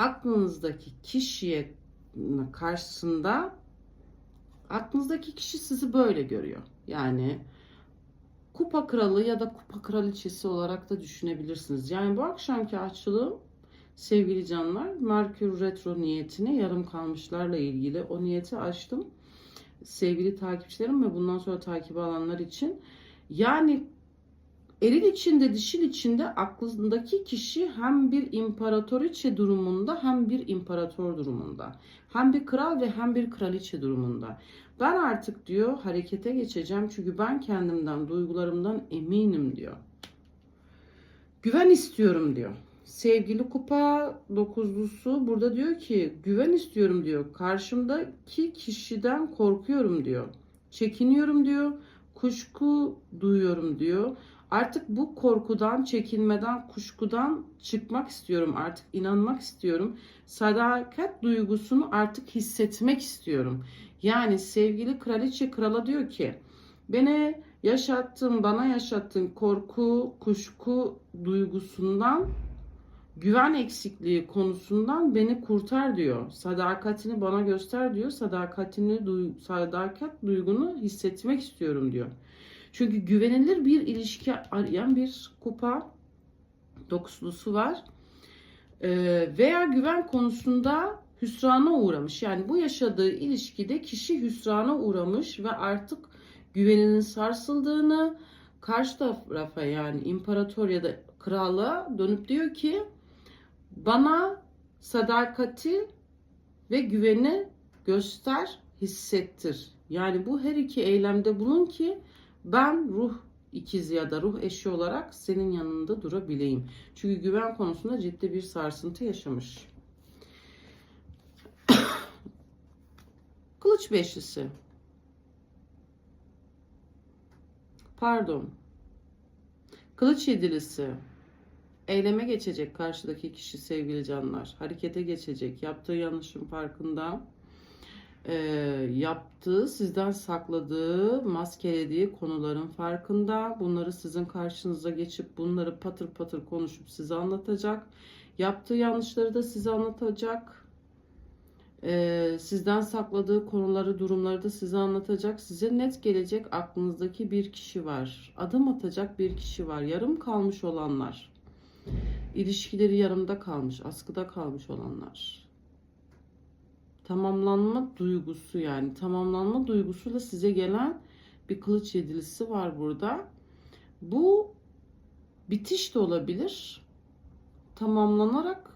aklınızdaki kişiye karşısında aklınızdaki kişi sizi böyle görüyor. Yani kupa kralı ya da kupa kraliçesi olarak da düşünebilirsiniz. Yani bu akşamki açılım sevgili canlar Merkür retro niyetine yarım kalmışlarla ilgili o niyeti açtım. Sevgili takipçilerim ve bundan sonra takip alanlar için. Yani eril içinde dişil içinde aklındaki kişi hem bir imparatoriçe durumunda hem bir imparator durumunda. Hem bir kral ve hem bir kraliçe durumunda. Ben artık diyor harekete geçeceğim çünkü ben kendimden, duygularımdan eminim diyor. Güven istiyorum diyor. Sevgili kupa dokuzlusu burada diyor ki güven istiyorum diyor. Karşımdaki kişiden korkuyorum diyor. Çekiniyorum diyor. Kuşku duyuyorum diyor. Artık bu korkudan, çekinmeden, kuşkudan çıkmak istiyorum. Artık inanmak istiyorum. Sadakat duygusunu artık hissetmek istiyorum. Yani sevgili kraliçe krala diyor ki beni yaşattığın, bana yaşattığın korku, kuşku duygusundan güven eksikliği konusundan beni kurtar diyor. Sadakatini bana göster diyor. Sadakatini, duy- sadakat duygunu hissetmek istiyorum diyor. Çünkü güvenilir bir ilişki arayan bir kupa dokuzlusu var. Ee, veya güven konusunda hüsrana uğramış. Yani bu yaşadığı ilişkide kişi hüsrana uğramış ve artık güveninin sarsıldığını karşı tarafa yani imparator ya da krala dönüp diyor ki bana sadakati ve güveni göster, hissettir. Yani bu her iki eylemde bulun ki ben ruh ikizi ya da ruh eşi olarak senin yanında durabileyim. Çünkü güven konusunda ciddi bir sarsıntı yaşamış. Kılıç beşlisi. Pardon. Kılıç yedilisi. Eyleme geçecek karşıdaki kişi sevgili canlar. Harekete geçecek. Yaptığı yanlışın farkında. Ee, yaptığı, sizden sakladığı, maskelediği konuların farkında. Bunları sizin karşınıza geçip bunları patır patır konuşup size anlatacak. Yaptığı yanlışları da size anlatacak. Ee, sizden sakladığı konuları, durumları da size anlatacak. Size net gelecek aklınızdaki bir kişi var. Adım atacak bir kişi var. Yarım kalmış olanlar. İlişkileri yarımda kalmış, askıda kalmış olanlar. Tamamlanma duygusu yani tamamlanma duygusuyla size gelen bir kılıç yedilisi var burada. Bu bitiş de olabilir. Tamamlanarak